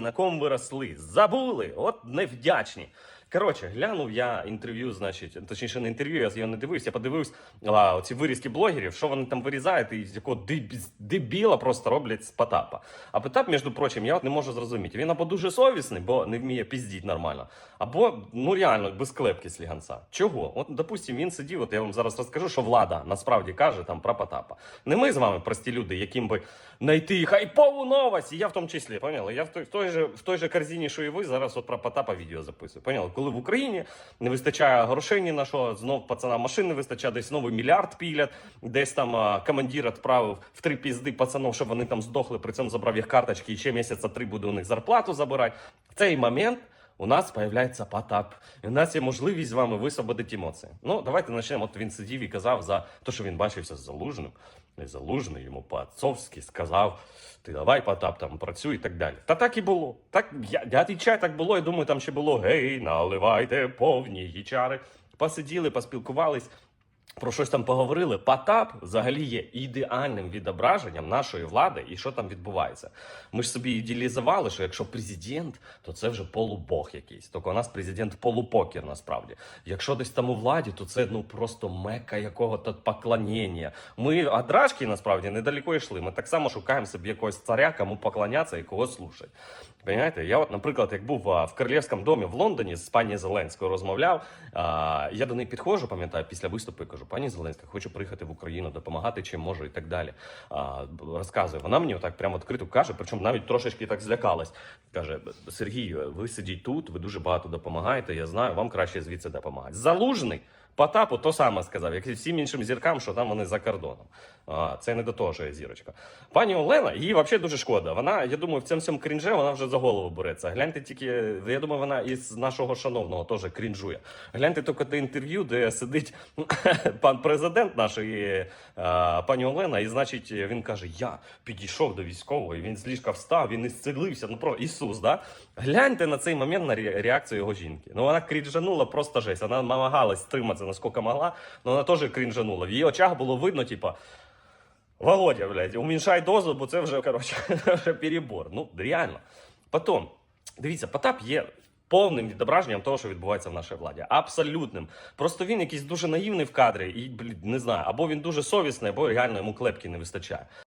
На кому ви росли? Забули, от невдячні. Коротше, глянув я інтерв'ю, значить, точніше, не інтерв'ю, я його не дивився, я подивився а, оці вирізки блогерів, що вони там вирізають, і з якого дебіла просто роблять з Потапа. А Потап, між прочим, я не можу зрозуміти. Він або дуже совісний, бо не вміє піздіть нормально, або ну реально без клепки сліганця. Чого? От, допустим, він сидів, от я вам зараз розкажу, що влада насправді каже там про Потапа. Не ми з вами прості люди, яким би знайти хайпову новость, і я в тому числі, поняли? Я в той, в той же в той же корзині, що і ви, зараз от про Потапа відео записую. Поняли? Коли в Україні не вистачає грошей ні на що, знов пацана машин не вистачає, десь новий мільярд пілять, десь там командир відправив в три пізди пацанов, щоб вони там здохли, при цьому забрав їх карточки і ще місяця три буде у них зарплату забирати. В цей момент. У нас з'являється Потап, у нас є можливість з вами висвободити емоції. Ну, давайте почнемо. От він сидів і казав за те, що він бачився з залужним. І залужний йому по-отцовськи сказав: ти давай, Потап, там працюй і так далі. Та так і було. Так я, я відвічаю, так було. Я думаю, там ще було гей, наливайте повні гічари. Посиділи, поспілкувались. Про щось там поговорили. Потап взагалі є ідеальним відображенням нашої влади і що там відбувається. Ми ж собі ідеалізували, що якщо президент, то це вже полубог якийсь. Тільки у нас президент полупокер насправді. Якщо десь там у владі, то це ну просто мека якого-то поклоніння. Ми від Рашки насправді недалеко йшли. Ми так само шукаємо собі якогось царя, кому поклонятися і кого слушати. Понимаєте? Я, от, наприклад, як був в королівському домі в Лондоні з пані Зеленською розмовляв. Я до неї підходжу, пам'ятаю, після виступу кажу: пані Зеленська, хочу приїхати в Україну, допомагати чим можу і так далі. А, розказує. Вона мені так прямо відкрито каже, причому навіть трошечки так злякалась. Каже: Сергій, ви сидіть тут, ви дуже багато допомагаєте. Я знаю, вам краще звідси допомагати. Залужний. Потапу то саме сказав, як і всім іншим зіркам, що там вони за кордоном. А, це не до того, що я зірочка. Пані Олена, їй взагалі дуже шкода. Вона, я думаю, в цьому всьому крінже вона вже за голову береться. Гляньте тільки, я думаю, вона із нашого шановного теж крінжує. Гляньте тільки те інтерв'ю, де сидить пан президент нашої пані Олена, і значить він каже: Я підійшов до військового, і він з ліжка встав, він ісцелився. Ну про Ісус, да? Гляньте на цей момент на ре- реакцію його жінки. Ну вона крінжанула просто жесть. Вона намагалась стриматися наскільки могла, але вона теж крінжанула. В її очах було видно, типа. Володя, блядь, уменьшай дозу, бо це вже, коротше, вже перебор. Ну, реально. Потім, дивіться, Потап є повним відображенням того, що відбувається в нашій владі. Абсолютним. Просто він якийсь дуже наївний в кадрі, і, блін, не знаю, або він дуже совісний, або реально йому клепки не вистачає.